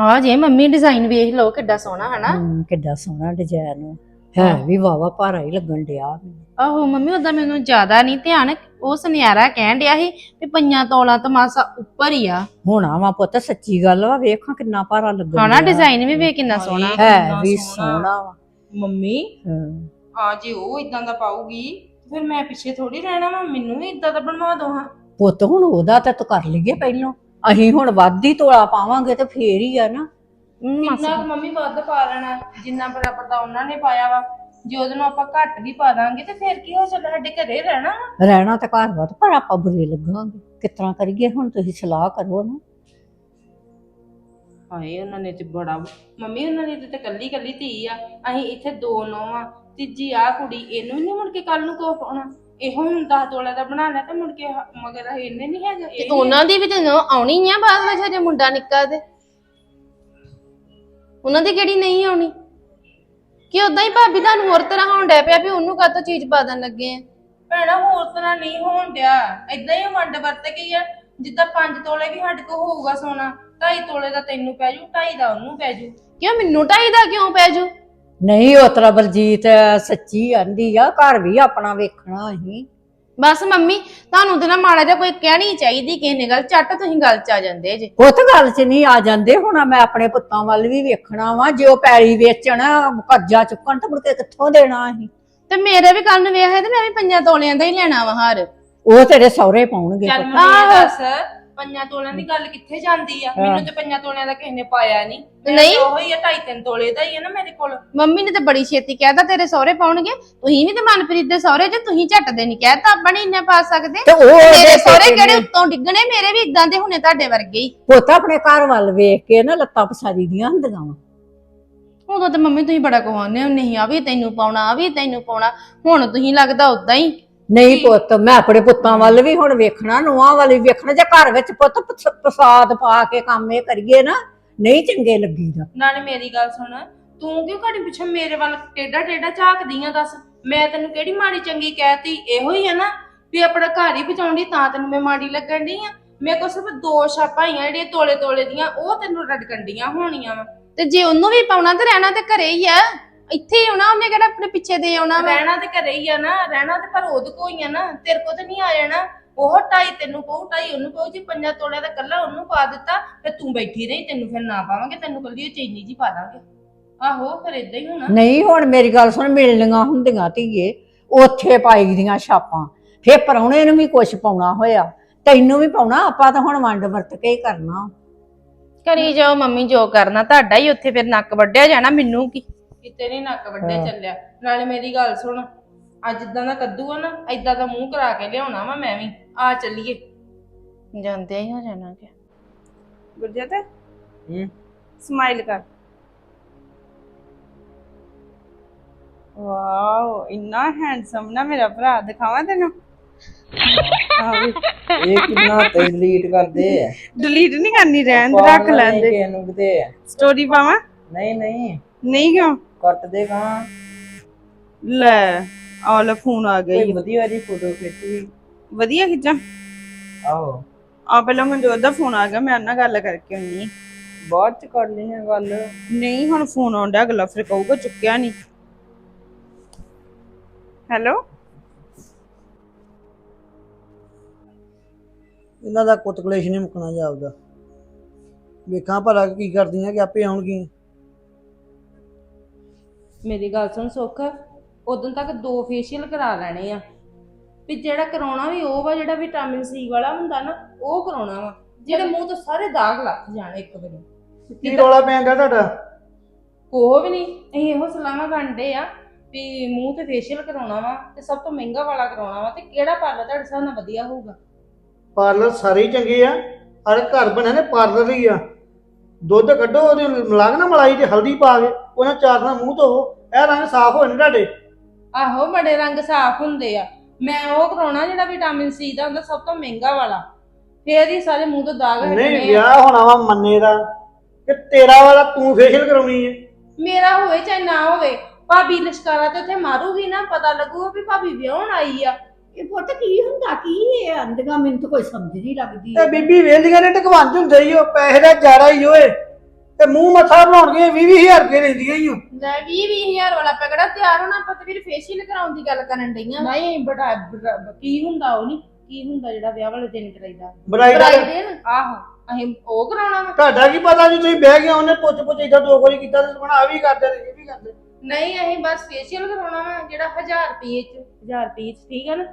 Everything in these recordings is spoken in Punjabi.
ਆ ਜੇ ਮੰਮੀ ਡਿਜ਼ਾਈਨ ਵੇਖ ਲਓ ਕਿੱਡਾ ਸੋਹਣਾ ਹਨਾ? ਹਮ, ਕਿੱਡਾ ਸੋਹਣਾ ਡਿਜ਼ਾਈਨ ਹੈ ਵੀ ਵਾਵਾ ਭਾਰਾ ਹੀ ਲੱਗਣ ਡਿਆ। ਆਹੋ ਮੰਮੀ ਉਹਦਾ ਮੈਨੂੰ ਜ਼ਿਆਦਾ ਨਹੀਂ ਧਿਆਨ ਉਹ ਸੁਨਿਆਰਾ ਕਹਿਣ ਡਿਆ ਸੀ ਵੀ ਪੰਜਾਂ ਤੋਲਾ ਤਮਾਸਾ ਉੱਪਰ ਹੀ ਆ। ਹੋਣਾ ਵਾ ਪੁੱਤ ਸੱਚੀ ਗੱਲ ਵਾ ਵੇਖਾਂ ਕਿੰਨਾ ਭਾਰਾ ਲੱਗਣ ਹਨਾ ਡਿਆ। ਡਿਜ਼ਾਈਨ ਵੀ ਵੇਖ ਕਿੰਨਾ ਸੋਹਣਾ। ਹੈ ਵੀ ਸੋਹਣਾ। ਵਾ। ਮੰਮੀ ਆ ਜੇ ਉਹ ਇਦਾਂ ਦਾ ਪਾਉਗੀ ਫਿਰ ਮੈਂ ਪਿੱਛੇ ਥੋੜੀ ਰਹਿਣਾ ਵਾ ਮੈਨੂੰ ਵੀ ਇਦਾਂ ਦਾ ਬਣਵਾ ਦੋ ਹਾਂ। ਪੁੱਤ ਹੁਣ ਉਹਦਾ ਤਾਂ ਤੂੰ ਕਰ ਲਈਏ ਪਹਿਲਾਂ। ਅਸੀਂ ਹੁਣ ਵੱਧ ਹੀ ਤੋਲਾ ਪਾਵਾਂਗੇ ਤੇ ਫੇਰ ਹੀ ਆ ਨਾ। ਕਿੰਨਾ ਕੁ ਮੰਮੀ ਵੱਧ ਪਾ ਲੈਣਾ ਜਿੰਨਾ ਬਰਾਬਰ ਦਾ ਉਹਨਾਂ ਨੇ ਪਾਇਆ ਵਾ ਜੇ ਉਹਦੇ ਨੂੰ ਆਪਾਂ ਘੱਟ ਵੀ ਪਾ ਦਾਂਗੇ ਤੇ ਫਿਰ ਕੀ ਹੋ ਚੱਲਿਆ ਸਾਡੇ ਘਰੇ ਰਹਿਣਾ ਵਾ। ਰਹਿਣਾ ਤਾਂ ਘਰ ਵਾ ਤੇ ਪਰ ਆਪਾਂ ਬੁਰੇ ਲੱਗਾਂਗੇ। ਕਿਸ ਤਰ੍ਹਾਂ ਕਰੀਏ ਹੁਣ ਤੁਸੀਂ ਸਲਾਹ ਕਰੋ ਨਾ। ਹਾਏ ਉਹਨਾਂ ਨੇ ਤੇ ਬੜਾ ਮੰਮੀ ਉਹਨਾਂ ਨੇ ਤੇ ਕੱਲੀ ਕੱਲੀ ਧੀ ਆ ਅਸੀਂ ਇੱਥੇ ਦੋ ਨੌਵਾਂ ਤੀਜੀ ਆ ਕੁੜੀ ਇਹਨੂੰ ਨਹੀਂ ਮੁੜ ਕੇ ਕੱਲ ਨੂੰ ਕੋ ਪਾਉਣਾ। ਇਹੋ ਹੁਣ 10 ਤੋਲੇ ਦਾ ਬਣਾ ਲਿਆ ਤੇ ਮੁੜ ਕੇ ਹ- ਮਗਰ ਇਹਨੇ ਨਹੀਂ ਹੈਗਾ ਇਹ ਤੇ ਉਹਨਾਂ ਦੀ ਵੀ ਤੈਨੂੰ ਆਉਣੀ ਆ ਬਾਅਦ ਵਿੱਚ ਹਜੇ ਮੁੰਡਾ ਨਿੱਕਾ ਤੇ। ਉਹਨਾਂ ਦੀ ਕਿਹੜੀ ਨਹੀਂ ਆਉਣੀ? ਕਿ ਉਦਾਂ ਹੀ ਭਾਬੀ ਤੁਹਾਨੂੰ ਹੋਰ ਤਰ੍ਹਾਂ ਹੋਣ ਡਿਆ ਪਿਆ ਵੀ ਉਹਨੂੰ ਕਾਹਤੋਂ ਚੀਜ਼ ਪਾ ਦੇਣ ਲੱਗੇ ਆ? ਭੈਣਾ ਹੋਰ ਤਰ੍ਹਾਂ ਨਹੀਂ ਹੋਣ ਡਿਆ। ਏਦਾਂ ਹੀ ਵੰਡ ਵਰਤ ਗਈ ਆ। ਜਿੱਦਾਂ 5 ਤੋਲੇ ਵੀ ਸਾਡੇ ਕੋਲ ਹੋਊਗਾ ਸੋਨਾ 2.5 ਤੋਲੇ ਦਾ ਤੈਨੂੰ ਪੈ ਜੂ 2.5 ਦਾ ਉਹਨੂੰ ਪੈ ਜੂ। ਕਿਉਂ? ਮੈਨੂੰ ਢਾਈ ਦਾ ਕਿਉਂ ਪੈ ਜੂ? ਨਹੀਂ ਉਹ ਤਰ੍ਹਾਂ ਬਲਜੀਤ ਸੱਚੀ ਆਂਦੀ ਆ ਘਰ ਵੀ ਆਪਣਾ ਵੇਖਣਾ ਅਸੀਂ ਬਸ ਮੰਮੀ ਤੁਹਾਨੂੰ ਤੇ ਨਾ ਮਾੜਾ ਜਿਹਾ ਕੋਈ ਕਹਿਣੀ ਚਾਹੀਦੀ ਕਿਸੇ ਨੇ ਗੱਲ ਝੱਟ ਤੁਸੀਂ ਗੱਲ ਚ ਆ ਜਾਂਦੇ ਜੇ। ਉਹ ਤਾਂ ਗੱਲ 'ਚ ਨਹੀਂ ਆ ਜਾਂਦੇ ਹੁਣ ਮੈਂ ਆਪਣੇ ਪੁੱਤਾਂ ਵੱਲ ਵੀ ਵੇਖਣਾ ਵਾ ਜੇ ਉਹ ਪੈਲੀ ਵੇਚਣ ਕਰਜ਼ਾ ਚੁੱਕਣ ਤਾਂ ਮੁੜ ਕੇ ਕਿੱਥੋਂ ਦੇਣਾ ਅਸੀਂ? ਤੇ ਮੇਰੇ ਵੀ ਕੱਲ ਨੂੰ ਵੇਖ ਤੇ ਮੈਂ ਵੀ ਪੰਜਾਂ ਤੋਲਿਆਂ ਦਾ ਹੀ ਲੈਣਾ ਵਾ ਹਾਰ। ਉਹ ਤੇਰੇ ਸਹੁਰੇ ਪਾਉਣਗੇ ਚੱਲ ਪੁੱਤ। ਮੈਨੂੰ ਇਹ ਦੱਸ। ਪੰਜਾਂ ਤੋਲਿਆਂ ਦੀ ਗੱਲ ਕਿੱਥੇ ਜਾਂਦੀ ਆ? ਮੈਨੂੰ ਤੇ ਪੰਜਾਂ ਤੋਲਿਆਂ ਦਾ ਕਿਸੇ ਨੇ ਪਾਇਆ ਨਹੀਂ। ਨਹੀਂ। ਉਹ ਹੀ ਆ 2.5 ਤੋਲੇ ਦਾ ਹੀ ਆ ਨਾ ਮੇਰੇ ਕੋਲ। ਮੰਮੀ ਨੇ ਤੇ ਬੜੀ ਛੇਤੀ ਕਹਿਤਾ ਤੇਰੇ ਸਹੁਰੇ ਪਾਉਣਗੇ। ਤੁਸੀਂ ਵੀ ਤੇ ਮਨਪ੍ਰੀਤ ਦੇ ਸਹੁਰੇ ਜੇ ਤੁਸੀਂ ਝੱਟ ਦੇ ਨਹੀਂ ਕਹਿਤਾ ਆਪਾਂ ਨਹੀਂ ਇੰਨੇ ਪਾ ਸਕਦੇ। ਤੇ ਉਹ ਮੇਰੇ ਉਹਦੇ ਸਹੁਰੇ ਕਿਹੜੇ ਉੱਤੋਂ ਡਿੱਗਣੇ? ਮੇਰੇ ਵੀ ਇਦਾਂ ਦੇ ਹੁਣੇ ਤੁਹਾਡੇ ਵਰਗੇ ਹੀ। ਪੁੱਤ ਆਪਣੇ ਘਰ ਵੱਲ ਵੇਖ ਕੇ ਨਾ ਲੱਤਾਂ ਪਸਾਰੀ ਦੀਆਂ ਹੁੰਦੀਆਂ ਵਾ। ਉਦੋਂ ਤੇ ਮੰਮੀ ਤੁਸੀਂ ਬੜਾ ਕਹਾਉਂਦੇ ਹੋ ਨਹੀਂ ਆ ਵੀ ਤੈਨੂੰ ਪਾਉਣਾ ਆ ਵੀ ਤੈਨੂੰ ਪਾਉਣਾ। ਹੁਣ ਤੁਸੀਂ ਲੱਗਦਾ ਉਦਾਂ ਹੀ। ਨਹੀਂ ਪੁੱਤ ਮੈਂ ਆਪਣੇ ਪੁੱਤਾਂ ਵੱਲ ਵੀ ਹੁਣ ਵੇਖਣਾ ਨੂੰਹਾਂ ਵੱਲ ਵੀ ਵੇਖਣਾ ਜੇ ਘਰ ਵਿੱਚ ਪੁੱਤ ਪਸ- ਪ੍ਰਸਾਦ ਪਾ ਕੇ ਕੰਮ ਇਹ ਕਰੀਏ ਨਾ ਨਹੀਂ ਚੰਗੇ ਲੱਗੀਦਾ। ਨਾਲੇ ਮੇਰੀ ਗੱਲ ਸੁਣ ਤੂੰ ਕਿਉਂ ਘੜੀ ਪਿੱਛੇ ਮੇਰੇ ਵੱਲ ਟੇਡਾ ਟੇਡਾ ਝਾਕਦੀ ਆ ਦੱਸ? ਮੈਂ ਤੈਨੂੰ ਕਿਹੜੀ ਮਾੜੀ ਚੰਗੀ ਕਹਿਤੀ? ਇਹੋ ਹੀ ਆ ਨਾ ਵੀ ਆਪਣਾ ਘਰ ਹੀ ਬਚਾਉਂਦੀ ਤਾਂ ਤੈਨੂੰ ਮੈਂ ਮਾੜੀ ਲੱਗਣ ਡਈ ਆ। ਮੇਰੇ ਕੋਲ ਸਿਰਫ ਦੋ ਛਾਪਾਂ ਹੀ ਆ ਜਿਹੜੀਆਂ ਤੋਲੇ ਤੋਲੇ ਦੀਆਂ ਉਹ ਤੈਨੂੰ ਰੜਕਣ ਡੀਆਂ ਹੋਣੀਆਂ ਵਾ। ਤੇ ਜੇ ਉਹਨੂੰ ਵੀ ਪਾਉਣਾ ਤੇ ਰਹਿਣਾ ਤੇ ਘਰੇ ਹੀ ਆ। ਇੱਥੇ ਹੀ ਆਉਣਾ ਉਹਨੇ ਕਿਹੜਾ ਆਪਣੇ ਪਿੱਛੇ ਦੇ ਆਉਣਾ ਵਾ? ਰਹਿਣਾ ਤੇ ਘਰੇ ਹੀ ਆ ਨਾ ਰਹਿਣਾ ਤੇ ਪਰ ਉਹਦੇ ਕੋ ਹੀ ਆ ਨਾ ਤੇਰੇ ਕੋ ਤੇ ਨਹੀਂ ਆ ਜਾਣਾ। ਉਹ ਢਾਈ ਤੈਨੂੰ ਪਊ ਢਾਈ ਉਹਨੂੰ ਪਊ ਜੀ ਪੰਜਾਂ ਤੋਲਿਆਂ ਦਾ ਕੱਲਾ ਉਹਨੂੰ ਪਾ ਦਿੱਤਾ ਤੇ ਤੂੰ ਬੈਠੀ ਰਹੀ ਤੈਨੂੰ ਫਿਰ ਨਾ ਪਾਵਾਂਗੇ ਤੈਨੂੰ ਕੱਲੀ ਉਹ ਚੀਨੀ ਜੀ ਪਾ ਦਾਂਗੇ। ਆਹੋ ਫਿਰ ਇਦਾਂ ਹੀ ਹੋਣਾ। ਨਹੀਂ ਹੁਣ ਮੇਰੀ ਗੱਲ ਸੁਣ ਮਿਲਣੀਆਂ ਹੁੰਦੀਆਂ ਧੀਏ ਉੱਥੇ ਪਾਈ ਦੀਆਂ ਛਾਪਾਂ। ਫੇਰ ਪਰੌਣੇ ਨੂੰ ਵੀ ਕੁਛ ਪਾਉਣਾ ਹੋਇਆ ਤੈਨੂੰ ਵੀ ਪਾਉਣਾ ਆਪਾਂ ਤਾਂ ਹੁਣ ਵੰਡ ਵਰਤ ਕੇ ਹੀ ਕਰਨਾ। ਕਰੀ ਜਾਓ ਮੰਮੀ ਜੋ ਕਰਨਾ ਤੁਹਾਡਾ ਹੀ ਉੱਥੇ ਫਿਰ ਨੱਕ ਵੱਢਿਆ ਜਾਣਾ ਮੈਨੂੰ ਕੀ? ਕਿਤੇ ਨਹੀਂ ਨੱਕ ਵੱਡੇ ਚੱਲਿਆ। ਨਾਲੇ ਮੇਰੀ ਗੱਲ ਸੁਣ ਅੱਜ ਜਿੱਦਾਂ ਦਾ ਕੱਦੂ ਆ ਨਾ ਏਦਾਂ ਦਾ ਮੂੰਹ ਕਰਾ ਕੇ ਲਿਆਉਣਾ ਵਾ ਮੈਂ ਵੀ। ਆ ਚੱਲੀਏ। ਜਾਂਦੇ ਹੀ ਹੋ ਜਾਣਾ ਕਿ ਗੁਰਜਤ ਸਮਾਈਲ ਕਰ। ਵਾਓ ਇੰਨਾ ਹੈਂਡਸਮ ਨਾ ਮੇਰਾ ਭਰਾ ਦਿਖਾਵਾਂ ਤੈਨੂੰ? ਇਹ ਕਿੰਨਾ ਤੇ ਡਿਲੀਟ ਕਰਦੇ ਆ। ਡਿਲੀਟ ਨਹੀਂ ਕਰਨੀ ਰਹਿਣ ਦੇ, ਰੱਖ ਲੈਂਦੇ ਕਿਤੇ। ਸਟੋਰੀ ਪਾਵਾਂ? ਨਹੀਂ ਨਹੀਂ। ਨਹੀਂ ਕਿਉਂ? ਕੱਟ ਦੇ ਕਾਂ ਲੈ ਆ ਲੈ ਫੋਨ ਆ ਗਿਆ ਕੋਈ ਈ। ਵਧੀਆ ਜੀ ਫੋਟੋ ਖਿੱਚ ਵੀ ਵਧੀਆ ਖਿੱਚਾਂ। ਆਹੋ। ਆ ਪਹਿਲਾਂ ਮਨਜੋਤ ਦਾ ਫੋਨ ਆ ਗਿਆ ਮੈਂ ਉਹਨਾਂ ਨਾਲ ਗੱਲ ਕਰਕੇ ਆਉਣੀ ਬਾਅਦ ਚ ਕਰ ਲਈ ਆ ਗੱਲ। ਨਹੀਂ ਹੁਣ ਫੋਨ ਆਉਂਦਾ ਅਗਲਾ ਫਿਰ ਕਹੂਗਾ ਚੁੱਕਿਆ ਨਹੀਂ। ਹੈਲੋ? ਇਹਨਾਂ ਦਾ ਕੁੱਤ ਕਲੇਸ਼ ਨਹੀਂ ਮੁੱਕਣਾ ਜਾਪਦਾ ਵੇਖਾਂ ਭਲਾ ਕੀ ਕਰਦੀਆਂ ਕਿ ਆਪੇ ਆਉਣਗੀਆਂ। ਮੇਰੀ ਗੱਲ ਸੁਣ ਸੁੱਖ ਉਦੋਂ ਤੱਕ ਦੋ ਫੇਸ਼ੀਅਲ ਕਰਾ ਲੈਣੇ ਆ। ਵੀ ਜਿਹੜਾ ਕਰਾਉਣਾ ਵੀ ਉਹ ਵਾ ਜਿਹੜਾ ਵਿਟਾਮਿਨ ਸੀ ਵਾਲਾ ਹੁੰਦਾ ਨਾ ਉਹ ਕਰਾਉਣਾ ਵਾ। ਜਿਹੜੇ ਮੂੰਹ ਤੋਂ ਸਾਰੇ ਦਾਗ ਲੱਥ ਜਾਣ ਇੱਕ ਵਾਰੀ। ਕੀ ਰੌਲਾ ਪੈਂਦਾ ਤੁਹਾਡਾ? ਕੋਹ ਵੀ ਨਹੀਂ। ਅਸੀਂ ਇਹੋ ਸਲਾਹਾਂ ਕਰਦੇ ਆ ਵੀ ਮੂੰਹ ਤੇ ਫੇਸ਼ੀਅਲ ਕਰਾਉਣਾ ਵਾ ਤੇ ਸਭ ਤੋਂ ਮਹਿੰਗਾ ਵਾਲਾ ਕਰਾਉਣਾ ਵਾ ਤੇ ਕਿਹੜਾ ਪਾਰਲਰ ਤੁਹਾਡੇ ਹਿਸਾਬ ਨਾਲ ਵਧੀਆ ਹੋਊਗਾ? ਪਾਰਲਰ ਸਾਰੇ ਹੀ ਚੰਗੇ ਆ। ਅਰੇ ਘਰ ਬਣਿਆ ਨੇ ਪਾਰਲਰ ਹੀ ਆ। ਦੁੱਧ ਕੱਢੋ ਉਹਦੇ ਮਿਲਾ ਕੇ ਨਾ ਮਲਾਈ ਤੇ ਹਲਦੀ ਪਾ ਕੇ ਉਹਨਾਂ ਚਾਰ ਨਾਲ ਮੂੰਹ ਧੋਵੋ। ਇਹ ਰੰਗ ਸਾਫ਼ ਹੋ ਜਾਣੇ ਤੁਹਾਡੇ? ਆਹੋ ਬੜੇ ਰੰਗ ਸਾਫ਼ ਹੁੰਦੇ ਆ। ਮੈਂ ਉਹ ਕਰਾਉਣਾ ਜਿਹੜਾ ਵਿਟਾਮਿਨ ਸੀ ਦਾ ਹੁੰਦਾ ਸਭ ਤੋਂ ਮਹਿੰਗਾ ਵਾਲਾ। ਫੇਰ ਹੀ ਸਾਰੇ ਮੂੰਹ ਤੋਂ ਦਾਗ ਨਹੀਂ ਹਟਣੇ ਆ। ਵਿਆਹ ਹੋਣਾ ਵਾ ਮੰਨੇ ਦਾ। ਕਿ ਤੇਰਾ ਵਾਲਾ ਤੂੰ ਫੇਸ਼ੀਅਲ ਕਰਾਉਣੀ ਹੈ ਮੇਰਾ ਹੋਵੇ ਚਾਹੇ ਨਾ ਹੋਵੇ ਭਾਬੀ ਲਿਸ਼ਕਾਰਾ ਤੇ ਉੱਥੇ ਮਾਰੂਗੀ ਨਾ ਪਤਾ ਲੱਗੂਗਾ ਵੀ ਭਾਬੀ ਵਿਆਹਣ ਆਈ ਆ। ਇਹ ਪੁੱਤ ਕੀ ਹੁੰਦਾ ਕੀ ਇਹ ਆਂਦੀਆਂ ਮੈਨੂੰ ਤਾਂ ਕੋਈ ਸਮਝ ਨਹੀਂ ਲੱਗਦੀ। ਤੇ ਬੀਬੀ ਵੇਲੀਆਂ ਨੇ ਟਕਵੰਜ ਹੁੰਦੇ ਹੀ ਉਹ ਪੈਸੇ ਦਾ ਜਾਰਾ ਹੀ ਓਏ। ਤੇ ਮੂੰਹ ਮੱਥਾ ਬਣਾਉਣਗੇ 20 20000 ਰੁਪਏ ਲੈਂਦੀਆਂ ਹੀ ਓ। ਲੈ 20 20000 ਵਾਲਾ ਪਕੜਾ ਤਿਆਰ ਹੋਣਾ ਆਪਾਂ ਤੇ ਵੀਰ ਫੇਸ਼ੀਅਲ ਕਰਾਉਣ ਦੀ ਗੱਲ ਕਰਨ ਡਈਆਂ। ਨਹੀਂ ਬੜਾ ਬੜਾ- ਕੀ ਹੁੰਦਾ ਉਹ ਨਹੀਂ ਕੀ ਹੁੰਦਾ ਜਿਹੜਾ ਵਿਆਹ ਵਾਲੇ ਦਿਨ ਕਰਾਈਦਾ? ਬਰਾਈ ਦਾ ਬ੍ਰਾਈਡਲ ਆਹੋ ਅਸੀਂ ਉਹ ਕਰਾਉਣਾ ਵਾ। ਤੁਹਾਡਾ ਕੀ ਪਤਾ ਜੀ ਤੁਸੀਂ ਬਹਿ ਗਏ ਉਹਨੇ ਪੁੱਛ ਪੁੱਛ ਇਦਾਂ ਦੋ ਵਾਰੀ ਕੀਤਾ ਤੇ ਬਣਾ ਵੀ ਕਰਦੇ ਤੇ ਇਹ ਵੀ ਕਰਦੇ ਨਹੀਂ ਅਸੀਂ ਬਸ ਫੇਸ਼ੀਅਲ ਕਰਾਉਣਾ ਵਾ ਜਿਹੜਾ 1000 ਰੁਪਏ ਚ। 1000 ਰੁਪਏ ਚ ਠੀਕ ਹੈ ਨਾ?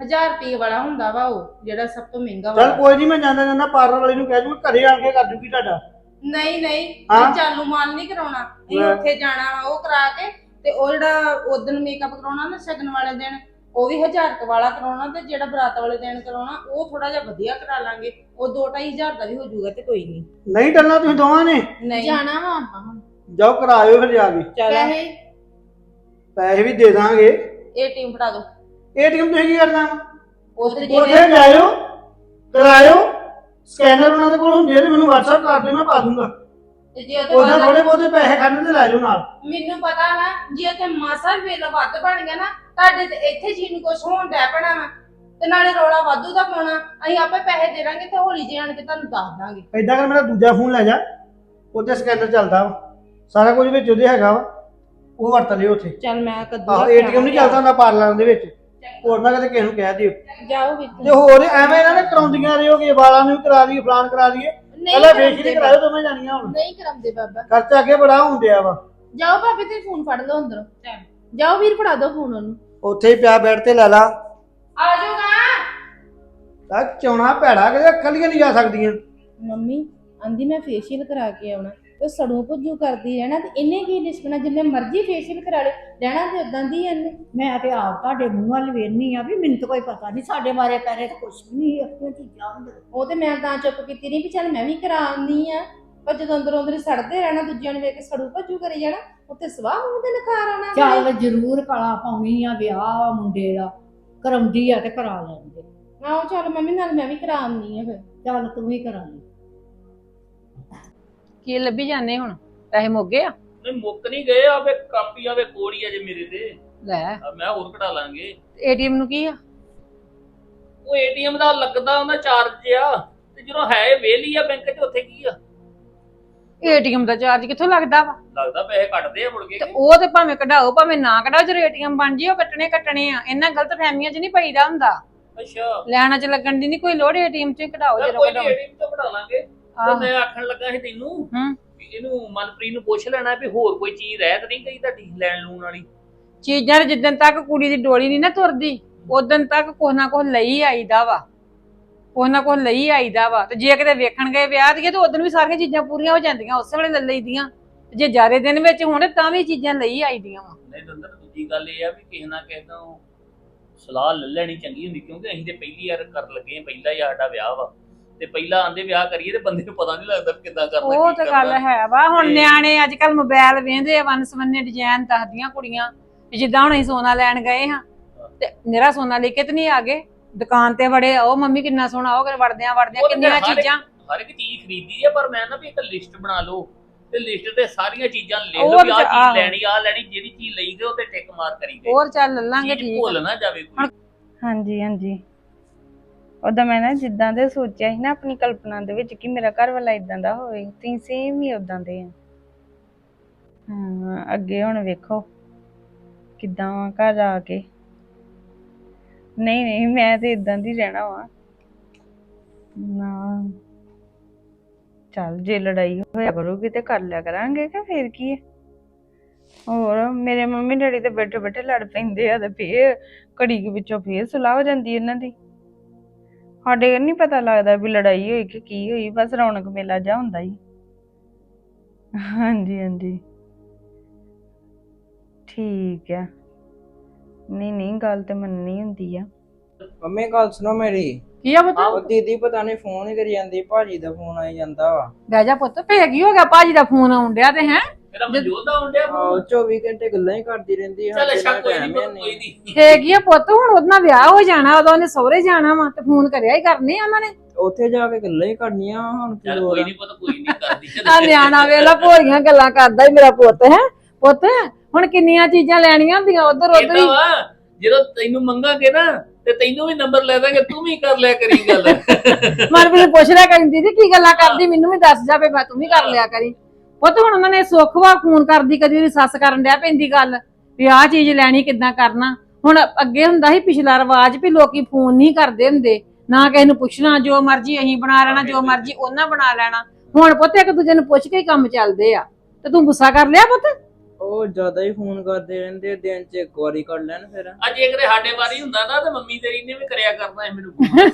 1000 ਰੁਪਏ ਵਾਲਾ ਹੁੰਦਾ ਵਾ ਉਹ ਜਿਹੜਾ ਸਭ ਤੋਂ ਮਹਿੰਗਾ ਚੱਲ ਵਾ ਕੋਈ ਨਹੀਂ ਮੈਂ ਜਾਂਦਾ ਜਾਂਦਾ ਪਾਰਲਰ ਵਾਲੀ ਨੂੰ ਕਹਿ ਦੂੰਗਾ ਘਰੇ ਆਣ ਕੇ ਕਰ ਦੂਗੀ ਤੁਹਾਡਾ। ਨਹੀਂ ਨਹੀਂ ਹਾਂ? ਚਾਲੂ ਮਾਲ ਨਹੀਂ ਕਰਾਉਣਾ। ਅਸੀਂ ਲੈ। ਉੱਥੇ ਜਾਣਾ ਵਾ ਉਹ ਕਰਾ ਕੇ ਤੇ ਉਹ ਜਿਹੜਾ ਉਦੋਂ ਮੇਕਅਪ ਕਰਾਉਣਾ ਨਾ ਸ਼ਗਨ ਵਾਲੇ ਦਿਨ ਉਹ ਵੀ 1000 ਕੁ ਵਾਲਾ ਕਰਾਉਣਾ ਤੇ ਜਿਹੜਾ ਬਰਾਤ ਵਾਲੇ ਦਿਨ ਕਰਾਉਣਾ ਉਹ ਥੋੜਾ ਜਿਹਾ ਵਧੀਆ ਕਰਾ ਲਾਂਗੇ। ਉਹ 2-2500 ਦਾ ਵੀ ਹੋ ਜਾਊਗਾ ਤੇ ਕੋਈ ਨਹੀਂ। ਨਹੀਂ ਟਲਣਾ ਤੁਸੀਂ ਦੋਵਾਂ ਨੇ? ਨਹੀਂ। ਜਾਣਾ ਵਾ ਆਪਾਂ ਹੁਣ। ਜਾਓ ਕਰਾਇਓ ਫਿਰ ਜਾ ਕੇ। ਚੱਲ। ਪੈਸੇ? ਪੈਸੇ ਵੀ ਦੇ ਦਾਂਗੇ। ਇਹ ਟੀਮ ਫੜਾ ਦੋ। ਏਟੀਐਮ ਤੁਸੀਂ ਕੀ ਕਰਨਾ? ਉੱਥੇ ਉੱਥੇ ਜਾਇਓ ਕਰਾਇਓ। ਸਕੈਨਰ ਉਹਨਾਂ ਦੇ ਕੋਲ ਹੁੰਦੇ ਤੇ ਮੈਨੂੰ WhatsApp ਕਰ ਦਿਓ ਮੈਂ ਪਾ ਦੂੰਗਾ। ਤੇ ਜੇ ਉਹਦਾ ਥੋੜੇ ਬਹੁਤੇ ਪੈਸੇ ਖੜਨ ਤੇ ਲੈ ਜਾਓ ਨਾਲ। ਮੈਨੂੰ ਪਤਾ ਵਾ ਜੇ ਉੱਥੇ ਮਾਸਾ ਵੀ ਵੇਲਾ ਵੱਧ ਬਣ ਗਿਆ ਨਾ ਤੁਹਾਡੇ ਤੇ ਇੱਥੇ ਜੀ ਨੂੰ ਕੁਝ ਹੋਣ ਡੈ ਪੈਣਾ ਵਾ। ਤੇ ਨਾਲੇ ਰੌਲਾ ਵਾਧੂ ਦਾ ਪਾਉਣਾ। ਅਸੀਂ ਆਪੇ ਪੈਸੇ ਦੇ ਦਾਂਗੇ ਤੇ ਹੌਲੀ ਜਿਹੇ ਆਣ ਕੇ ਤੁਹਾਨੂੰ ਦੱਸ ਦਾਂਗੇ। ਏਦਾਂ ਕਰ ਮੇਰਾ ਦੂਜਾ ਫੋਨ ਲੈ ਜਾ। ਉੱਤੇ ਸਕੈਨਰ ਚੱਲਦਾ ਵਾ। ਸਾਰਾ ਕੁਝ ਵਿੱਚ ਉਹਦੇ ਹੈਗਾ ਵਾ। ਉਹ ਵਰਤ ਲਿਓ ਉੱਥੇ। ਚੱਲ ਮੈਂ ਕੱਦੂ ਆਹੋ ਏਟੀਐਮ ਨਹੀਂ ਚੱਲਦਾ ਹੁੰਦਾ ਪਾਰਲਰਾਂ ਦੇ ਵਿੱਚ। ਹੋਰ ਨਾ ਕਦੇ ਕਿਸੇ ਨੂੰ ਕਹਿ ਦਿਓ। ਜਾਓ ਵੀ ਤੇ ਹੋਰ ਐਵੇਂ ਇਹਨਾਂ ਨੇ ਕਰਾਉਂਦੀਆਂ ਰਹੋਗੇ ਵਾਲਾਂ ਨੂੰ ਵੀ ਕਰਾ ਦਈਏ ਫਲਾਨ ਕਰਾ ਦਈਏ ਨਹੀਂ ਪਹਿਲਾਂ ਕਰਾਉਂਦੇ ਫੇਸ਼ੀਅਲ ਕਰਾਇਓ ਦੋਵੇਂ ਜਾਣੀਆਂ ਹੁਣ। ਨਹੀਂ ਕਰਾਉਂਦੇ ਬਾਬਾ। ਖਰਚਾ ਅੱਗੇ ਬੜਾ ਹੁੰਦਿਆ ਵਾ। ਜਾਓ ਭਾਬੀ ਤੇ ਫੋਨ ਫੜ ਲਓ ਅੰਦਰੋਂ। ਜਾਓ ਵੀਰ ਫੜਾ ਦਿਓ ਫੋਨ ਉਹਨੂੰ। ਉੱਥੇ ਹੀ ਪਿਆ ਬੈੱਡ ਤੇ ਲੈ ਲਾ। ਆ ਜਾਊਗਾ। ਤਾਂ ਚੌਣਾ ਭੈੜਾ ਕਿਤੇ ਅੱਖਲੀਆਂ ਨਹੀਂ ਜਾ ਸਕਦੀਆਂ। ਮੰਮੀ ਆਂਦੀ ਮੈਂ ਫੇਸ਼ੀਅਲ ਕਰਾ ਕੇ ਆਉਣਾ। ਤੇ ਸੜੂ ਭੁੱਜੂ ਕਰਦੀ ਰਹਿਣਾ ਤੇ ਇਹਨੇ ਕੀ ਲਿਸਕਣਾ ਜਿੰਨੇ ਮਰਜ਼ੀ ਫੇਸ਼ੀਅਲ ਕਰਾ ਲੇ ਰਹਿਣਾ ਤੇ ਉਦਾਂ ਦੀ ਇਹਨੇ। ਮੈਂ ਤੇ ਆਪ ਤੁਹਾਡੇ ਮੂੰਹ ਵੱਲ ਵੇਖਨੀ ਆ ਵੀ ਮੈਨੂੰ ਤਾਂ ਕੋਈ ਪਤਾ ਨਹੀਂ ਸਾਡੇ ਬਾਰੇ ਕਰੇ ਤਾਂ ਵੀ ਨਹੀਂ ਇਹ ਚੀਜ਼ਾਂ ਹੁੰਦੀਆਂ। ਉਹ ਤੇ ਮੈਂ ਤਾਂ ਚੁੱਪ ਕੀਤੀ ਨਹੀਂ ਵੀ ਚੱਲ ਮੈਂ ਵੀ ਕਰਾਉਣੀ ਆ। ਪਰ ਜਦੋਂ ਅੰਦਰੋਂ ਅੰਦਰ ਸੜਦੇ ਰਹਿਣਾ ਦੂਜਿਆਂ ਨੂੰ ਵੇਖ ਕੇ ਸੜੂ ਭੱਜੂ ਕਰੀ ਜਾਣਾ ਉੱਤੇ ਸਵਾਹ ਮੂੰਹ ਤੇ ਨਖਾਰ ਆਉਣਾ ਚੱਲ ਜ਼ਰੂਰ ਕਲਾ ਪਾਉਣੀ ਆ ਵਿਆਹ ਮੁੰਡੇ ਦਾ ਕਰਾਉਂਦੀ ਆ ਤੇ ਕਰਾ ਲੈਂਦੇ ਆਹੋ ਚੱਲ ਮੰਮੀ ਨਾਲ ਮੈਂ ਵੀ ਕਰਾਉਣੀ ਆ ਫਿਰ। ਚੱਲ ਤੂੰ ਵੀ ਕਰਾ ਲਈ ਕੀ ਲੱਭੀ ਜਾਂਦੇ ਹੁਣ? ਪੈਸੇ ਮੁੱਕ ਗਏ ਆ? ਨਹੀਂ ਮੁੱਕ ਨਹੀਂ ਗਏ ਆਵੇ ਕਾਪੀ ਆਵੇ ਕੋੜੀ ਆ ਜੇ ਮੇਰੇ ਤੇ। ਲੈ। ਆ ਮੈਂ ਹੋਰ ਕਢਾ ਲਾਂਗੇ। ਏਟੀਐਮ ਨੂੰ ਕੀ ਆ? ਉਹ ਏਟੀਐਮ ਦਾ ਲੱਗਦਾ ਉਹਦਾ ਚਾਰਜ ਆ ਤੇ ਜਦੋਂ ਹੈ ਵੇਲੀ ਆ ਬੈਂਕ 'ਚ ਉੱਥੇ ਕੀ ਆ? ਏਟੀਐਮ ਦਾ ਚਾਰਜ ਕਿੱਥੋਂ ਲੱਗਦਾ ਵਾ? ਲੱਗਦਾ ਪੈਸੇ ਕੱਟਦੇ ਆ ਮੁੜ ਕੇ ਤੇ ਉਹ ਤੇ ਭਾਵੇਂ ਕਢਾਓ ਭਾਵੇਂ ਨਾ ਕਢਾਓ ਜਦੋਂ ਏਟੀਐਮ ਬਣ ਜੀ ਉਹ ਕੱਟਣੇ ਕੱਟਣੇ ਆ। ਇਹਨਾਂ ਗਲਤ ਫਹਿਮੀਆਂ 'ਚ ਨਹੀਂ ਪਈਦਾ ਹੁੰਦਾ। ਅੱਛਾ। ਲੈਣਾ 'ਚ ਲੱਗਣ ਦੀ ਨਹੀਂ ਕੋਈ ਲੋੜ ਏਟੀਐਮ 'ਚ ਕਢਾਓ ਜਦੋਂ ਕੋਈ ਕਢਾਓ। ਏਟੀਐਮ ਤੋਂ ਕਢਾ ਲਾਂਗੇ। ਤੇ ਮੈਂ ਆਖਣ ਲੱਗਾ ਸੀ ਤੈਨੂੰ ਹੂੰ। ਵੀ ਇਹਨੂੰ ਮਨਪ੍ਰੀਤ ਨੂੰ ਪੁੱਛ ਲੈਣਾ ਵੀ ਹੋਰ ਕੋਈ ਚੀਜ਼ ਰਹਿ ਤਾਂ ਨਹੀਂ ਗਈ ਤੁਹਾਡੀ ਲੈਣ ਲੂਣ ਵਾਲੀ। ਚੀਜ਼ਾਂ ਤੇ ਜਿੱਦਣ ਤੱਕ ਕੁੜੀ ਦੀ ਡੋਲੀ ਨਹੀਂ ਨਾ ਤੁਰਦੀ ਉਦੋਂ ਤੱਕ ਕੁਛ ਨਾ ਕੁਛ ਲਈ ਆਈਦਾ ਵਾ। ਕੁਛ ਨਾ ਕੁਛ ਲਈ ਆਈਦਾ ਵਾ। ਤੇ ਜੇ ਕਿਤੇ ਵੇਖਣ ਗਏ ਵਿਆਹ ਦੀਆਂ ਤੇ ਉਦੋਂ ਵੀ ਸਾਰੀਆਂ ਚੀਜ਼ਾਂ ਪੂਰੀਆਂ ਹੋ ਜਾਂਦੀਆਂ ਉਸੇ ਵੇਲੇ ਲੈ ਲਈਦੀਆਂ। ਤੇ ਜੇ ਜ਼ਿਆਦਾ ਦਿਨ ਵਿੱਚ ਹੋਣ ਤਾਂ ਵੀ ਚੀਜ਼ਾਂ ਲਈ ਆਈਦੀਆਂ ਵਾ। ਨਹੀਂ ਦੰਦਰ ਦੂਜੀ ਗੱਲ ਇਹ ਆ ਵੀ ਕਿਸੇ ਨਾ ਕਿਸੇ ਤੋਂ ਸਲਾਹ ਲੈ ਲੈਣੀ ਚੰਗੀ ਹੁੰਦੀ ਕਿਉਂਕਿ ਅਸੀਂ ਤੇ ਪਹਿਲੀ ਵਾਰ ਕਰਨ ਲੱਗੇ ਹਾਂ ਪਹਿਲਾ ਹੀ ਸਾਡਾ ਵਿਆਹ ਵਾ। ਤੇ ਪਹਿਲਾਂ ਆਂਦੇ ਵਿਆਹ ਕਰੀਏ ਤੇ ਬੰਦੇ ਨੂੰ ਪਤਾ ਨਹੀਂ ਲੱਗਦਾ ਵੀ ਕਿੱਦਾਂ ਕਰਨਾ ਉਹ ਕੀ ਤਾਂ ਗੱਲ ਕਰਨਾ। ਹੈ ਵਾ ਹੁਣ ਤੇ- ਨਿਆਣੇ ਅੱਜ ਕੱਲ ਮੋਬਾਈਲ ਵੇਂਦੇ ਆ ਵਨ ਸਵੰਨੇ ਡਿਜ਼ਾਈਨ ਦੱਸਦੀਆਂ ਕੁੜੀਆਂ ਵੀ ਜਿੱਦਾਂ ਹੁਣ ਅਸੀਂ ਸੋਨਾ ਲੈਣ ਗਏ ਹਾਂ ਤੇ ਮੇਰਾ ਸੋਨਾ ਲੈ ਕੇ ਤੇ ਨਹੀਂ ਆ ਗਏ। ਦੁਕਾਨ ਤੇ ਵੜੇ ਉਹ ਮੰਮੀ ਕਿੰਨਾ ਸੋਹਣਾ ਉਹ ਵੜਦਿਆਂ ਵੜਦਿਆਂ ਉਹ ਤਾਂ ਕਿੰਨੀਆਂ ਹਰ ਇੱਕ- ਚੀਜ਼ਾਂ। ਹਰ ਇੱਕ ਚੀਜ਼ ਖਰੀਦੀ ਆ ਪਰ ਮੈਂ ਨਾ ਵੀ ਇੱਕ ਲਿਸਟ ਬਣਾ ਲਓ ਤੇ ਲਿਸਟ ਤੇ ਸਾਰੀਆਂ ਚੀਜ਼ਾਂ ਲਿਖ ਉਹ ਲਓ ਵੀ ਆਹ ਤਾਂ ਆਹੋ। ਚੀਜ਼ ਲੈਣੀ ਆ ਲੈਣੀ ਜਿਹੜੀ ਚੀਜ਼ ਲਈ ਗਏ ਉਹ ਤੇ ਟਿਕ ਮਾਰ ਕਰੀ ਗਏ ਹੋਰ ਚੱਲ ਲੱਲਾਂਗੇ ਚੀਜ਼ ਠੀਕ ਭੁੱਲ ਨਾ ਜਾਵੇ ਕੋਈ। ਹਾਂਜੀ ਹਾਂਜੀ। ਉਦਾਂ ਮੈਂ ਨਾ ਜਿੱਦਾਂ ਦੇ ਸੋਚਿਆ ਸੀ ਨਾ ਆਪਣੀ ਕਲਪਨਾ ਦੇ ਵਿੱਚ ਕਿ ਮੇਰਾ ਘਰ ਵਾਲਾ ਇਦਾਂ ਦਾ ਹੋਵੇ, ਤੁਸੀਂ ਸੇਮ ਹੀ ਉਦਾਂ ਦੇ ਆ। ਹਾਂ, ਅੱਗੇ ਹੁਣ ਵੇਖੋ, ਕਿੱਦਾਂ ਵਾ ਘਰ ਆ ਕੇ। ਨਹੀਂ ਨਹੀਂ, ਮੈਂ ਤੇ ਇਦਾਂ ਦੀ ਰਹਿਣਾ ਵਾ। ਨਾ, ਚੱਲ ਜੇ ਲੜਾਈ ਹੋਇਆ ਕਰੂਗੀ ਤੇ ਕਰ ਲਿਆ ਕਰਾਂਗੇ ਕਿ ਫੇਰ ਕੀ ਹੈ ਹੋਰ, ਮੇਰੇ ਮੰਮੀ ਡੈਡੀ ਤੇ ਬੈਠੇ ਬੈਠੇ ਲੜ ਪੈਂਦੇ ਆ ਤੇ ਫੇਰ ਘੜੀ ਕੁ ਵਿੱਚੋਂ ਫੇਰ ਸੁਲਾਹ ਹੋ ਜਾਂਦੀ ਇਹਨਾਂ ਦੀ। ਸਾਡੇ ਨਹੀਂ ਪਤਾ ਲੱਗਦਾ ਵੀ ਲੜਾਈ ਹੋਈ ਕਿ ਕੀ ਹੋਈ ਬਸ ਰੌਣਕ ਮੇਲਾ ਜਾ ਹੁੰਦਾ ਹੀ। ਹਾਂਜੀ ਹਾਂਜੀ। ਠੀਕ ਆ ਨਹੀਂ ਨਹੀਂ ਗੱਲ ਤੇ ਮੰਨਣੀ ਹੁੰਦੀ ਆ। ਮੰਮੀ ਗੱਲ ਸੁਣੋ ਮੇਰੀ। ਕੀ ਆ ਪੁੱਤ? ਉਹ ਦੀਦੀ ਪਤਾ ਨਹੀਂ ਫੋਨ ਹੀ ਕਰੀ ਜਾਂਦੀ ਭਾਜੀ ਦਾ ਫੋਨ ਆਈ ਜਾਂਦਾ ਵਾ। ਬਹਿ ਜਾ ਪੁੱਤ ਫੇਰ ਕੀ ਹੋ ਗਿਆ? ਭਾਜੀ ਦਾ ਫੋਨ ਆਉਣ ਡਿਆ ਤੇ ਹੈ? ਮੇਰਾ ਮਨਜੋਤ ਦਾ ਹੁੰਦਿਆ ਆਹੋ 24 ਘੰਟੇ ਗੱਲਾਂ ਹੀ ਕਰਦੀ ਰਹਿੰਦੀ ਆ ਚੱਲ ਸਾਡੇ ਅੱਛਾ ਨਾਲ ਕੋਈ time ਨਹੀਂ ਹੀ ਕੋਈ ਨਹੀਂ। ਫੇਰ ਕੀ ਆ ਪੁੱਤ ਹੁਣ ਉਹਦੇ ਨਾਲ ਵਿਆਹ ਹੋ ਜਾਣਾ ਉਦੋਂ ਉਹਨੇ ਸਹੁਰੇ ਜਾਣਾ ਵਾ ਤੇ ਫੋਨ ਕਰਿਆ ਹੀ ਕਰਨੇ ਆ ਉਹਨਾਂ ਨੇ। ਉੱਥੇ ਜਾ ਕੇ ਗੱਲਾਂ ਹੀ ਕਰਨੀਆਂ ਹੁਣ ਕੀ ਚੱਲ ਲੋੜ ਕੋਈ ਆ। ਨਹੀਂ ਪਤਾ ਕੋਈ ਨਹੀਂ ਕਰਦੀ। ਆ ਨਿਆਣਾ ਵੇਲਾ ਭੋਰੀਆਂ ਗੱਲਾਂ ਕਰਦਾ ਹੀ ਮੇਰਾ ਪੁੱਤ ਹੈ? ਪੁੱਤ ਹੁਣ ਕਿੰਨੀਆਂ ਚੀਜ਼ਾਂ ਲੈਣੀਆਂ ਹੁੰਦੀਆਂ ਉਧਰ ਉਧਰ ਏਦਾਂ ਹੀ। ਵਾ ਜਦੋਂ ਤੈਨੂੰ ਮੰਗਾਂਗੇ ਨਾ ਤੇ ਤੈਨੂੰ ਵੀ ਨੰਬਰ ਲੈ ਦਾਂਗੇ ਤੂੰ ਵੀ ਕਰ ਲਿਆ ਕਰੀ ਗੱਲ। ਮਨਪ੍ਰੀਤ ਪੁੱਛ ਲਿਆ ਕਰੀ ਦੀਦੀ ਕੀ ਗੱਲਾਂ ਕਰਦੀ ਮੈਨੂੰ ਵੀ ਦੱਸ ਜਾਵੇ ਮੈਂ ਤੂੰ ਵੀ ਕਰ ਲਿਆ ਕਰੀ। ਪੁੱਤ ਹੁਣ ਉਹਨਾਂ ਨੇ ਸੁੱਖ ਵਾ ਫੋਨ ਕਰਦੀ ਕਦੀ ਉਹਦੀ ਸੱਸ ਕਰਨ ਡਿਆ ਪੈਂਦੀ ਗੱਲ ਵੀ ਆਹ ਚੀਜ਼ ਲੈਣੀ ਕਿੱਦਾਂ ਕਰਨਾ। ਹੁਣ ਅੱਗੇ ਹੁੰਦਾ ਸੀ ਪਿਛਲਾ ਰਿਵਾਜ ਵੀ ਲੋਕੀ ਫੋਨ ਨਹੀਂ ਕਰਦੇ ਹੁੰਦੇ ਨਾ ਕਿਸੇ ਨੂੰ ਪੁੱਛਣਾ ਜੋ ਮਰਜ਼ੀ ਅਸੀਂ ਬਣਾ ਲੈਣਾ ਜੋ ਮਰਜ਼ੀ ਉਹਨਾਂ ਬਣਾ ਲੈਣਾ। ਹੁਣ ਪੁੱਤ ਇੱਕ ਦੂਜੇ ਨੂੰ ਪੁੱਛ ਕੇ ਹੀ ਕੰਮ ਚੱਲਦੇ ਆ। ਤੇ ਤੂੰ ਗੁੱਸਾ ਕਰ ਲਿਆ ਪੁੱਤ? ਉਹ ਜ਼ਿਆਦਾ ਹੀ ਫੋਨ ਕਰਦੇ ਰਹਿੰਦੇ ਆ, ਦਿਨ 'ਚ ਇੱਕ ਵਾਰੀ ਕਰ ਲੈਣ ਫਿਰ। ਅੱਜ ਜੇ ਕਿਤੇ ਸਾਡੇ ਵਾਰੀ ਹੁੰਦਾ ਨਾ ਤੇ ਮੰਮੀ ਤੇਰੀ ਨੇ ਵੀ ਕਰਿਆ ਕਰਨਾ ਹੈ ਮੈਨੂੰ। ਚੱਲ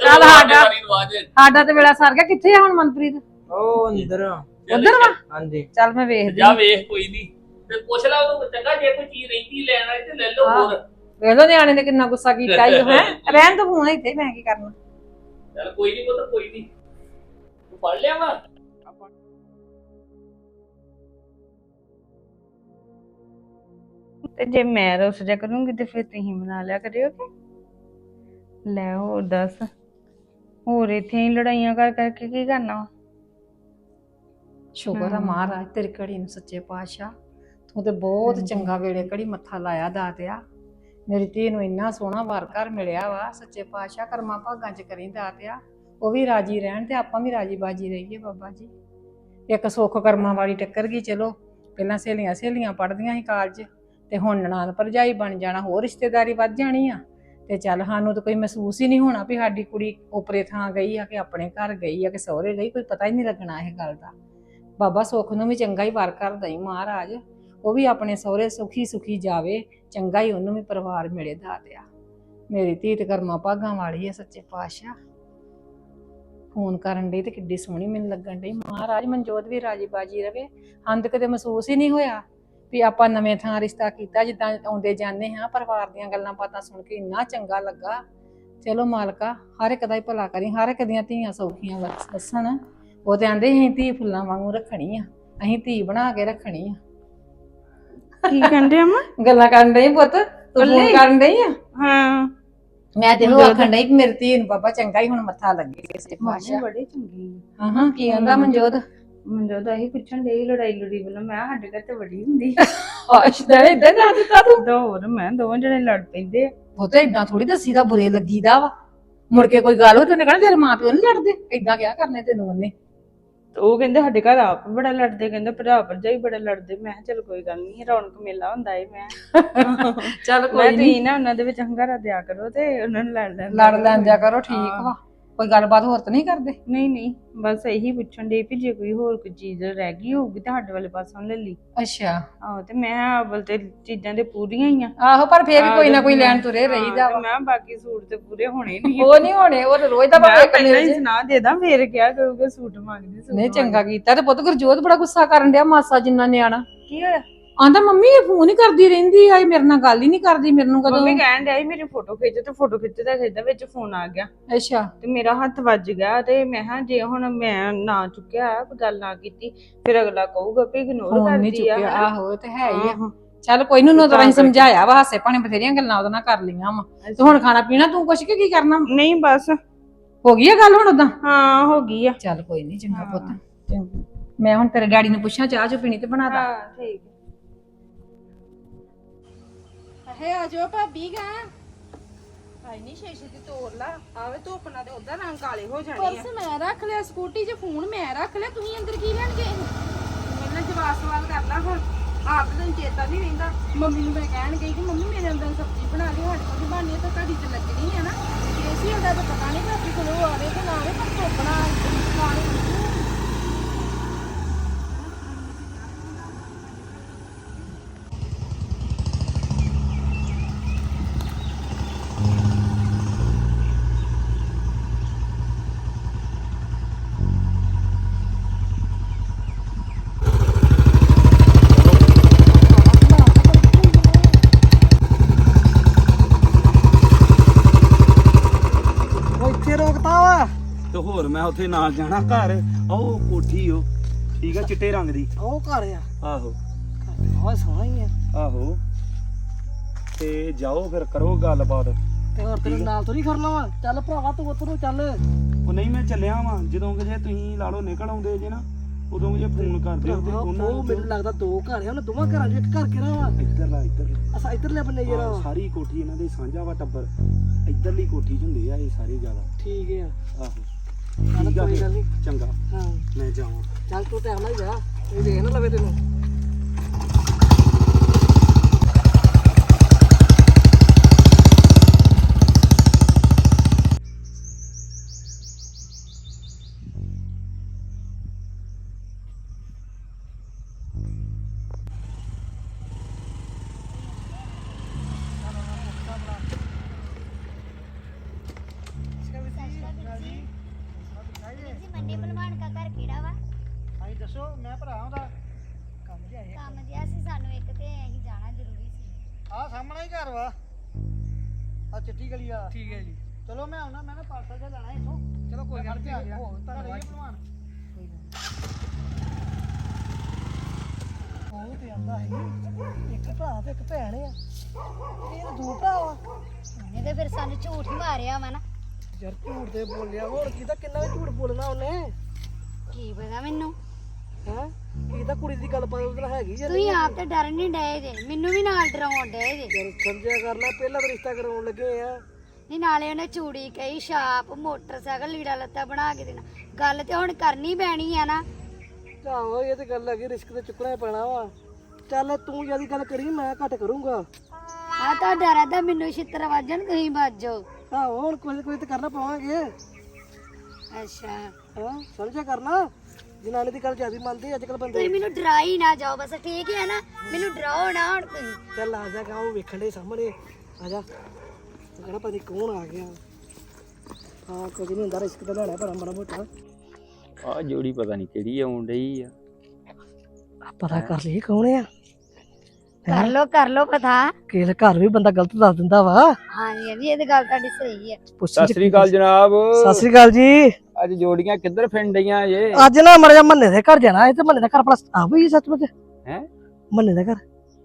ਸਾਡੇ ਸਾਡਾ- ਵਾਰੀ ਰਿਵਾਜ। ਹੈ। ਸਾਡਾ ਤੇ ਵੇਲਾ ਸਰ ਗਿਆ ਕਿੱਥੇ ਆ ਹੁਣ ਮਨਪ੍ਰੀਤ? ਉਹ ਅੰਦਰ ਆ। ਉਧਰ ਵਾ? ਹਾਂਜੀ। ਚੱਲ ਮੈਂ ਵੇਖਦੀ ਜਾ ਵੇਖ ਕੋਈ ਨਹੀਂ ਤੇ ਪੁੱਛ ਲਾ ਉਹਨੂੰ ਚੰਗਾ ਜੇ ਕੋਈ ਚੀਜ਼ ਰਹਿੰਦੀ ਲੈਣ ਵਾਲੀ ਤੇ ਲੈ ਲਓ। ਹੋਰ। ਵੇਖ ਲੋ ਨਿਆਣੇ ਨੇ ਕਿੰਨਾ ਗੁੱਸਾ ਕੀਤਾ ਹੀ ਹੈ? ਰਹਿਣ ਤੋਂ ਫੋਨ ਇੱਥੇ ਮੈਂ ਕੀ ਕਰਨਾ? ਚੱਲ ਕੋਈ ਨਹੀਂ ਪੁੱਤ ਕੋਈ ਨਹੀਂ ਤੂੰ ਪੜ ਲਿਆ ਵਾ? ਤੇ ਜੇ ਮੈਂ ਰੁੱਸ ਜਾ ਕਰੂੰਗੀ ਤੇ ਫਿਰ ਤੁਸੀਂ ਮਨਾ ਲਿਆ ਕਰਿਓਗੇ ਲੈ ਹੋਰ ਦੱਸ ਹੋਰ ਇੱਥੇ ਹੀ ਲੜਾਈਆਂ ਕਰ ਕਰਕੇ ਕੀ ਕਰਨਾ ਵਾ? ਸ਼ੁਕਰ ਆ। ਮਹਾਰਾਜ ਤੇਰੀ ਘੜੀ ਨੂੰ ਸੱਚੇ ਪਾਤਸ਼ਾਹ। ਤੂੰ ਤੇ ਬਹੁਤ। ਚੰਗਾ ਵੇਲੇ ਘੜੀ ਮੱਥਾ ਲਾਇਆ ਦਾਤਿਆ ਮੇਰੀ ਧੀ ਨੂੰ ਇੰਨਾ ਸੋਹਣਾ ਵਾਰ ਘਰ ਮਿਲਿਆ ਵਾ ਸੱਚੇ ਪਾਤਸ਼ਾਹ ਕਰਮਾਂ ਭਾਗਾਂ ਚ ਕਰੀ ਦਾਤਿਆ ਉਹ ਵੀ ਰਾਜੀ ਰਹਿਣ ਤੇ ਆਪਾਂ ਵੀ ਰਾਜੀ ਬਾਜੀ ਰਹੀਏ ਬਾਬਾ ਜੀ। ਇੱਕ ਸੁੱਖ ਕਰਮਾਂ ਵਾਲੀ ਟੱਕਰ ਗਈ ਚਲੋ। ਪਹਿਲਾਂ ਸਹੇਲੀਆਂ ਸਹੇਲੀਆਂ ਪੜਦੀਆਂ ਸੀ ਕਾਲਜ ਤੇ ਹੁਣ ਨਨਾਣ ਭਰਜਾਈ ਬਣ ਜਾਣਾ ਹੋਰ ਰਿਸ਼ਤੇਦਾਰੀ ਵੱਧ ਜਾਣੀ ਆ। ਤੇ ਚੱਲ ਸਾਨੂੰ ਤਾਂ ਕੋਈ ਮਹਿਸੂਸ ਹੀ ਨਹੀਂ ਹੋਣਾ ਵੀ ਸਾਡੀ ਕੁੜੀ ਉਪਰੇ ਥਾਂ ਗਈ ਆ ਕਿ ਆਪਣੇ ਘਰ ਗਈ ਆ ਕਿ ਸਹੁਰੇ ਗਈ ਕੋਈ ਪਤਾ ਹੀ ਨਹੀਂ ਲੱਗਣਾ ਇਹ ਗੱਲ ਦਾ। ਬਾਬਾ ਸੁੱਖ ਨੂੰ ਵੀ ਚੰਗਾ ਹੀ ਵਾਰ ਕਰਦਾ ਹੀ ਮਹਾਰਾਜ। ਉਹ ਵੀ ਆਪਣੇ ਸਹੁਰੇ ਸੁਖੀ ਸੁਖੀ ਜਾਵੇ, ਚੰਗਾ ਹੀ ਉਹਨੂੰ ਵੀ ਪਰਿਵਾਰ ਮਿਲੇ ਦਾਤਿਆ ਮੇਰੀ ਧੀ ਤੇ ਕਰਮਾਂ ਭਾਗਾਂ ਵਾਲੀ ਹੈ ਸੱਚੇ ਪਾਤਸ਼ਾਹ। ਫੋਨ ਕਰਨ ਡਈ ਤੇ ਕਿੱਡੀ ਸੋਹਣੀ ਮੈਨੂੰ ਲੱਗਣ ਡਈ। ਮਹਾਰਾਜ ਮਨਜੋਤ ਵੀ ਰਾਜੀ ਬਾਜੀ ਰਵੇ। ਹੰਦ ਕਦੇ ਮਹਿਸੂਸ ਹੀ ਨਹੀਂ ਹੋਇਆ ਵੀ ਆਪਾਂ ਨਵੇਂ ਥਾਂ ਰਿਸ਼ਤਾ ਕੀਤਾ, ਜਿੱਦਾਂ ਆਉਂਦੇ ਜਾਂਦੇ ਹਾਂ, ਪਰਿਵਾਰ ਦੀਆਂ ਗੱਲਾਂ ਬਾਤਾਂ ਸੁਣ ਕੇ ਇੰਨਾ ਚੰਗਾ ਲੱਗਾ। ਚਲੋ ਮਾਲਕਾ, ਹਰ ਇੱਕ ਦਾ ਹੀ ਭਲਾ ਕਰੀ, ਹਰ ਇੱਕ ਦੀਆਂ ਧੀਆਂ ਸੌਖੀਆਂ ਵਸ- ਵਸਣ ਉਹ ਤੇ ਆਂਦੇ ਅਸੀਂ ਧੀ ਫੁੱਲਾਂ ਵਾਂਗੂ ਰੱਖਣੀ ਆ ਅਸੀਂ ਧੀ ਬਣਾ ਕੇ ਰੱਖਣੀ ਆ। ਕੀ ਕਹਿੰਦੇ ਅਮਾ ਗੱਲਾਂ ਕਰਨ ਡਈ ਪੁੱਤ ਤੂੰ ਫੋਨ? ਕਰਨ ਡਈ ਆ? ਹਾਂ। ਮੈਂ ਤੇ ਉਹ ਮਨਜੋਤ? ਆਖਣ ਡਈ ਕਿ ਮੇਰੀ ਧੀ ਨੂੰ ਬਾਬਾ ਚੰਗਾ ਹੀ ਹੁਣ ਮੱਥਾ ਲੱਗੇ ਕਿਸੇ ਪਾਸ਼ਾ ਬੜੀ ਚੰਗੀ ਹਾਂ ਹਾਂ ਕੀ ਕਹਿੰਦਾ ਮਨਜੋਤ? ਮਨਜੋਤ ਆਹੀ ਪੁੱਛਣ ਡਈ ਲੜਾਈ ਲੜੀ ਵੱਲੋਂ ਮੈਂ ਕਿਹਾ ਸਾਡੇ ਘਰ ਤੇ ਬੜੀ ਹੁੰਦੀ ਆਸ਼ਦਾ ਇਦਾਂ ਨਾ ਦਿੱਤਾ ਤੂੰ? ਦੋ ਹੋਰ ਮੈਂ ਦੋਵੇਂ ਜਣੇ ਲੜ ਪੈਂਦੇ ਆ। ਉਹ ਤਾਂ ਇਦਾਂ ਥੋੜੀ ਦੱਸੀ ਦਾ ਬੁਰੇ ਲੱਗੀਦਾ ਵਾ। ਮੁੜ ਕੇ ਕੋਈ ਗੱਲ ਹੋ ਤੇ ਉਹਨੇ ਕਹਿਣਾ ਤੇਰੇ ਮਾਂ ਪਿਓ ਨਹੀਂ ਲੜਦੇ? ਇਦਾਂ ਕਿਆ ਕਰਨੇ ਤੈਨੂੰ ਉਹਨੇ? ਤੇ ਉਹ ਕਹਿੰਦੇ ਸਾਡੇ ਘਰ ਆਪ ਬੜਾ ਲੜਦੇ ਕਹਿੰਦੇ ਭਰਾ ਭਰਜਾਈ ਬੜਾ ਲੜਦੇ। ਮੈਂ ਕਿਹਾ ਚਲ ਕੋਈ ਗੱਲ ਨਹੀਂ ਰੌਣਕ ਮੇਲਾ ਹੁੰਦਾ ਏ ਮੈਂ ਚੱਲ ਮੈਂ ਕੋਈ ਨਹੀਂ ਤੁਸੀਂ ਨਾ। ਉਹਨਾਂ ਦੇ ਵਿੱਚ ਹੰਗਾਰਾ ਦਿਆ ਕਰੋ ਤੇ ਉਹਨਾਂ ਨੂੰ ਲੜ ਲੈਣ ਲੜ ਲੈਣ ਜਾ ਕਰੋ ਠੀਕ। ਵਾ। ਕੋਈ ਗੱਲਬਾਤ ਹੋਰ ਤਾਂ ਨਹੀਂ ਕਰਦੇ? ਨਹੀਂ ਨਹੀਂ ਬਸ ਇਹੀ ਪੁੱਛਣ ਦੇ ਵੀ ਜੇ ਕੋਈ ਹੋਰ ਕੋਈ ਚੀਜ਼ ਰਹਿ ਗਈ ਹੋਊਗੀ ਤਾਂ ਸਾਡੇ ਵਾਲੇ ਪਾਸੋਂ ਲੈ ਲਈ। ਅੱਛਾ। ਆਹੋ ਤੇ ਮੈਂ ਅਵਲ ਤੇ ਚੀਜ਼ਾਂ ਤੇ ਪੂਰੀਆਂ ਹੀ ਆ। ਆਹੋ ਪਰ ਫੇਰ ਵੀ ਕੋਈ ਨਾ ਕੋਈ ਲੈਣ ਤੁਰੇ ਰਹੀਦਾ ਵਾ। ਮੈਂ ਬਾਕੀ ਸੂਟ ਤੇ ਪੂਰੇ ਹੋਣੇ ਨਹੀਂ ਉਹ ਨਹੀਂ ਹੋਣੇ ਉਹ ਤਾਂ ਰੋਜ਼ ਦਾ ਭਾਵੇਂ ਇੱਕ ਜੇ। ਸੁਣਾ ਦੇਦਾ ਫੇਰ ਕਿਹਾ ਕਰੂਗੇ ਸੂਟ ਮੰਗਦੇ ਸੂਟ ਨਹੀਂ ਚੰਗਾ। ਕੀਤਾ। ਤੇ ਪੁੱਤ ਗੁਰਜੋਤ ਬੜਾ ਗੁੱਸਾ ਕਰਨ ਡਿਆ ਮਾਸਾ ਜਿੰਨਾ ਨਿਆਣਾ। ਕੀ ਹੋਇਆ? ਆਂਦਾ ਮੰਮੀ ਇਹ ਫੋਨ ਹੀ ਕਰਦੀ ਰਹਿੰਦੀ ਆ ਇਹ ਮੇਰੇ ਨਾਲ ਗੱਲ ਹੀ ਨਹੀਂ ਕਰਦੀ ਮੈਨੂੰ ਕਦੋਂ? ਮੰਮੀ ਕਹਿਣ ਡਿਆ ਸੀ ਮੇਰੀ ਫੋਟੋ ਖਿੱਚ ਤੇ ਫੋਟੋ ਖਿੱਚਦਾ ਖਿੱਚਦਾ ਵਿੱਚ ਫੋਨ ਆ ਗਿਆ। ਅੱਛਾ। ਤੇ ਮੇਰਾ ਹੱਥ ਵੱਜ ਗਿਆ ਤੇ ਮੈਂ ਹਾਂ ਜੇ ਹੁਣ ਮੈਂ ਨਾ ਚੁੱਕਿਆ ਕੋਈ ਗੱਲ ਨਾ ਕੀਤੀ ਫਿਰ ਅਗਲਾ ਕਹੂਗਾ ਵੀ ਇਗਨੋਰ ਫੋਨ ਨਹੀਂ ਕਰਦੀ ਆ ਚੁੱਕਿਆ। ਹਨਾ। ਆਹੋ ਇਹ ਤੇ ਹੈ ਹੀ ਆ। ਆਹੋ। ਚੱਲ ਕੋਈ ਨੂੰ ਤਾਂ ਤਾਂ ਅਸੀਂ। ਸਮਝਾਇਆ ਵਾ ਹਾਸੇ ਭਾਣੇ ਬਥੇਰੀਆਂ ਗੱਲਾਂ ਉਹਦੇ ਨਾਲ ਕਰ ਲਈਆਂ ਵਾ। ਤੇ ਹੁਣ ਖਾਣਾ ਪੀਣਾ ਤੂੰ ਕੁਛ ਕਿ ਕੀ ਕਰਨਾ ਨਹੀਂ ਬਸ। ਹੋ ਗਈ ਆ ਗੱਲ ਹੁਣ ਉਦਾਂ ਹਾਂ ਹੋ ਗਈ ਆ। ਚੱਲ ਕੋਈ ਨਹੀਂ ਚੰਗਾ। ਪੁੱਤ। ਚੰਗਾ। ਮੈਂ ਹੁਣ ਤੇਰੇ ਡੈਡੀ ਨੂੰ ਪੁੱਛਾਂ ਚਾਹ ਚੋ ਪੀਣੀ ਤੇ ਬਣਾ ਦਾਂ। ਹਾਂ ਠੀਕ। ਹੈ ਆ ਜਾਓ ਭਾਬੀ ਗਾ। ਹਾਈ ਨਹੀਂ ਸ਼ੇਸ਼ੇ ਦੀ ਤੋੜ ਲਾ। ਆਵੇ ਧੁੱਪ ਨਾਲ ਤੇ ਉਦਾਂ ਰੰਗ ਕਾਲੇ ਹੋ ਜਾਣੇ ਆ। ਪਰਸ ਮੈਂ ਰੱਖ ਲਿਆ ਸਕੂਟੀ 'ਚ ਫੋਨ ਮੈਂ ਰੱਖ ਲਿਆ। ਤੁਸੀਂ ਅੰਦਰ ਕੀ ਲੈਣ ਗਏ ਸੀ? ਪਹਿਲਾਂ ਜਵਾਬ ਸਵਾਲ ਕਰ ਲਾ ਹੁਣ। ਆਪ ਤਾਂ ਤੈਨੂੰ ਚੇਤਾ ਨਹੀਂ ਰਹਿੰਦਾ। ਮੰਮੀ ਨੂੰ ਮੈਂ ਕਹਿਣ ਗਈ ਕਿ ਮੰਮੀ ਮੇਰੇ ਅੰਦਰ ਸਬਜ਼ੀ ਬਣਾ ਲਈ ਸਾਡੇ ਕੋਲ ਬਣਨੀ ਤਾਂ ਘੜੀ ਚ ਲੱਗਣੀ ਹੈ ਨਾ। ਏਸੀ ਹੁੰਦਾ ਤਾਂ ਪਤਾ ਨਹੀਂ ਭਾਬੀ ਕੋਲ ਆਵੇ ਕਿ ਨਾ ਆਵੇ ਪਰ ਧੋਪਣਾ ਪਾਣੀ ਉਹ ਇੱਥੇ ਰੋਕਤਾ ਵਾ ਤੇ ਹੋਰ ਮੈਂ ਉੱਥੇ ਨਾਲ ਜਾਣਾ ਘਰ ਉਹ ਕੋਠੀ ਉਹ ਠੀਕ ਆ ਚਿੱਟੇ ਰੰਗ ਦੀ। ਉਹ ਘਰ ਆ। ਆਹੋ। ਹਾਂ ਸੋਹਣਾ ਹੀ ਆ। ਆਹੋ। ਤੇ ਜਾਓ ਫਿਰ ਕਰੋ ਗੱਲਬਾਤ। ਤੇ ਹੋਰ ਤੇਰੇ ਨਾਲ ਤੋਂ ਨਹੀਂ ਕਰਨਾ ਵਾ? ਚੱਲ ਭਰਾਵਾ ਤੂੰ ਉੱਧਰੋਂ ਚੱਲ। ਉਹ ਨਹੀਂ ਮੈਂ ਚੱਲਿਆ ਵਾਂ। ਜਦੋਂ ਕਿ ਜੇ ਤੁਸੀਂ ਲਾ ਲਓ ਨਿਕਲ ਆਉਂਦੇ ਜੇ ਨਾ ਉਦੋਂ ਜੇ ਫੋਨ ਕਰਦੇ ਤੇ ਉਹਨਾਂ ਉਹ ਮੈਨੂੰ ਲੱਗਦਾ ਦੋ ਘਰ ਆ ਉਹਨਾਂ ਦੋਵਾਂ ਘਰਾਂ 'ਚ ਇੱਕ ਘਰ ਕਿਹੜਾ ਵਾ? ਇੱਧਰਲਾ ਇੱਧਰ ਅਸਾਂ ਇੱਧਰਲੇ ਬੰਨੇ ਜਿਹੜਾ ਵਾ। ਸਾਰੀ ਕੋਠੀ ਇਹਨਾਂ ਦੇ ਸਾਂਝਾ ਵਾ ਟੱਬਰ। ਇੱਧਰਲੀ ਕੋਠੀ 'ਚ ਹੁੰਦੇ ਆ ਇਹ ਸਾਰੇ ਜ਼ਿਆਦਾ। ਠੀਕ ਆ। ਆਹੋ। ਕੋਈ। ਗੱਲ ਨਹੀਂ ਚੰਗਾ। ਹਾਂ। ਮੈਂ ਜਾਵਾਂ। ਚੱਲ ਤੂੰ ਟਾਈਮ ਨਾਲ ਹੀ ਜਾ। ਇਹ ਦੇਖ ਨਾ ਲਵੇ ਤੈਨੂੰ। ਠੀਕ ਹੈ ਜੀ। ਚਲੋ ਮੈਂ ਆਉਣਾ ਮੈਂ ਨਾ ਪਾਰਸਲ ਜਿਹਾ ਲੈਣਾ ਇੱਥੋਂ। ਚਲੋ ਕੋਈ ਗੱਲ ਨਹੀਂ ਆ ਗਿਆ। ਹੋ ਧੰਨਵਾਦ। ਭਲਵਾਨ। ਉਹ ਤੇ ਆਂਦਾ ਹੈ ਇੱਕ ਭਰਾ ਤੇ ਇੱਕ ਭੈਣ ਆ। ਇਹ ਤਾਂ ਦੋ ਭਰਾ ਵਾ। ਉਹਨੇ ਤੇ ਫਿਰ ਸਾਨੂੰ ਝੂਠ ਹੀ ਮਾਰਿਆ ਵਾ ਨਾ। ਯਾਰ ਝੂਠ ਤੇ ਬੋਲਿਆ। ਹੋਰ ਕਿਦਾ ਕਿੰਨਾ ਵੀ ਝੂਠ ਬੋਲਣਾ ਉਹਨੇ? ਕੀ ਪਤਾ ਮੈਨੂੰ? ਹੈ? ਕੀ ਤਾਂ ਕੁੜੀ ਦੀ ਗੱਲ ਪਤਾ ਉਹਦੇ ਨਾਲ ਹੈਗੀ ਜਾਂ ਤੁਸੀਂ ਆਪ ਤੇ ਡਰਨ ਨਹੀਂ ਡਏ ਜੇ। ਮੈਨੂੰ ਵੀ ਨਾਲ ਡਰਾਉਣ ਡਏ ਜੇ। ਯਾਰ ਸਮਝਿਆ ਕਰਨਾ। ਪਹਿਲਾਂ ਤਾਂ ਰਿਸ਼ਤਾ ਕਰਾਉਣ ਲੱਗੇ ਆ। ਨਹੀਂ ਨਾਲੇ ਉਹਨੇ ਚੂੜੀ ਕਹੀ ਛਾਪ ਮੋਟਰਸਾਈਕਲ ਲੀੜਾ ਲੱਤਾ ਬਣਾ ਕੇ ਦੇਣਾ। ਗੱਲ ਤੇ ਹੁਣ ਕਰਨੀ ਪੈਣੀ ਆ ਨਾ। ਆਹੋ ਇਹ ਤੇ ਗੱਲ ਹੈਗੀ ਰਿਸਕ ਤੇ ਚੁੱਕਣਾ ਹੀ ਪੈਣਾ ਵਾ। ਚੱਲ ਤੂੰ ਜ਼ਿਆਦਾ ਗੱਲ ਕਰੀ ਮੈਂ ਘੱਟ ਕਰੂੰਗਾ। ਆ ਤਾਂ ਡਰ ਦਾ ਮੈਨੂੰ ਛਿੱਤਰ ਵੱਜਣ ਤੁਸੀਂ ਵੱਜੋ। ਆਹੋ ਹੁਣ ਕੋਈ ਕੋਈ ਤੇ ਕਰਨਾ ਪਾਵਾਂਗੇ। ਅੱਛਾ। ਹਾਂ ਸਮਝਿਆ ਕਰਨਾ? ਜਨਾਨੀ ਦੀ ਗੱਲ ਜ਼ਿਆਦਾ ਮੰਨਦੇ ਅੱਜ ਕੱਲ ਬੰਦੇ ਤੁਸੀਂ ਮੈਨੂੰ ਡਰਾਈ ਨਾ ਜਾਓ ਬਸ ਠੀਕ ਹੈ ਨਾ। ਮੈਨੂੰ ਡਰਾਓ ਨਾ ਹੁਣ ਤੁਸੀਂ। ਚੱਲ ਆ ਜਾ ਗਾਉਂ ਵੇਖਣ ਦੇ ਸਾਹਮਣੇ। ਆ ਜਾ। ਤੂੰ ਕਿਹੜਾ ਪਤਾ ਨੀ ਕੌਣ ਆ ਗਿਆ। ਹਾਂ ਕੁਝ ਨਹੀਂ ਹੁੰਦਾ ਰਿਸਕ ਤੇ ਲੈਣਾ ਪੈਣਾ ਮਾੜਾ ਮੋਟਾ। ਆ ਜੋੜੀ ਪਤਾ ਨਹੀਂ ਕਿਹੜੀ ਆਉਣ ਡਈ ਆ। ਪਤਾ ਕਰ ਲਈ ਕੌਣ ਆ। ਕਰ ਲੋ ਕਰ ਲੋ ਪਤਾ। ਕਿਸੇ ਘਰ ਵੀ ਬੰਦਾ ਗਲਤ ਦੱਸ ਦਿੰਦਾ ਵਾ। ਹਾਂਜੀ ਹਾਂਜੀ ਇਹ ਤਾਂ ਗੱਲ ਤੁਹਾਡੀ ਸਹੀ ਹੈ ਪੁੱਛੀ ਸਤਿ ਸ੍ਰੀ ਅਕਾਲ ਜਨਾਬ। ਸਤਿ ਸ੍ਰੀ ਅਕਾਲ ਜੀ। ਅੱਜ ਜੋੜੀਆਂ ਕਿੱਧਰ ਫਿਰਨ ਡਈਆਂ ਜੇ? ਅੱਜ ਨਾ ਮਰ ਜਾ ਮੰਨੇ ਦੇ ਘਰ ਜਾਣਾ ਇਹ ਤੇ ਮੰਨੇ ਦਾ ਘਰ ਪਲਸ ਆ ਵੀ ਸੱਚਮੁੱਚ। ਹੈਂ? ਮੰਨੇ ਦਾ ਘਰ।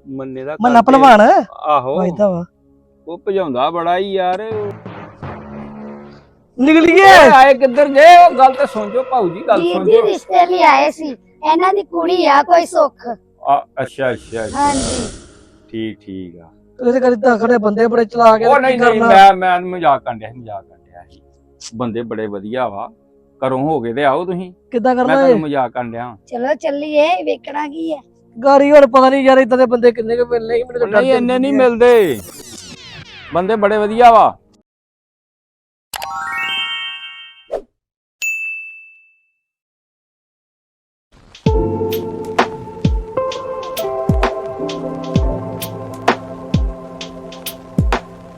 ਮੰਨੇ ਦਾ ਮੰਨਾ ਘਰ ਤੇ- ਭਲਵਾਨ ਆਹੋ। ਵਾਇਦਾ ਵਾ। ਉਹ ਭਜਾਉਂਦਾ ਬੜਾ ਹੀ ਯਾਰ। ਨਿਕਲੀਏ ਆਏ ਕਿੱਧਰ ਜੇ ਉਹ ਗੱਲ ਤੇ ਸੁਣ ਜੋ ਭਾਊ ਜੀ ਗੱਲ ਜੀ ਜੋ। ਰਿਸ਼ਤੇ ਲਈ ਆਏ ਸੀ। ਇਹਨਾਂ ਦੀ ਕੁੜੀ ਆ ਕੋਈ ਸੁੱਖ। ਆ, ਅੱਛਾ ਅੱਛਾ ਅੱਛਾ। ਹਾਂਜੀ। ਠੀਕ ਠੀਕ ਆ। ਇਹਦੇ ਘਰ ਇਦਾਂ ਖੜੇ ਬੰਦੇ ਬੜੇ ਚਲਾ ਕੇ ਉਹ ਨਹੀਂ ਨਹੀਂ ਮੈਂ ਮੈਂ ਮਜ਼ਾਕ ਕਰਨ ਡਿਆ ਸੀ ਮਜ਼ਾਕ ਕਰਨ ਡਿਆ ਸੀ। ਬੰਦੇ ਬੜੇ ਵਧੀਆ ਵਾ। ਘਰੋਂ ਹੋ ਕੇ ਤੇ ਆਓ ਤੁਸੀਂ। ਕਿੱਦਾਂ ਮੈਂ ਕਰਨਾ ਤੁਹਾਨੂੰ ਮਜ਼ਾਕ ਕਰਨ ਡਿਆ। ਚਲੋ ਚੱਲੀਏ ਵੇਖਣਾ ਕੀ ਹੈ। ਗਾੜੀ ਹੁਣ ਪਤਾ ਨਹੀਂ ਯਾਰ ਇਦਾਂ ਦੇ ਬੰਦੇ ਕਿੰਨੇ ਕੁ ਮਿਲਨੇ ਸੀ ਮੈਨੂੰ ਤਾਂ ਡਰ ਨਹੀਂ ਇੰਨੇ ਨਹੀਂ। ਮਿਲਦੇ। ਬੰਦੇ ਬੜੇ ਵਧੀਆ ਵਾ।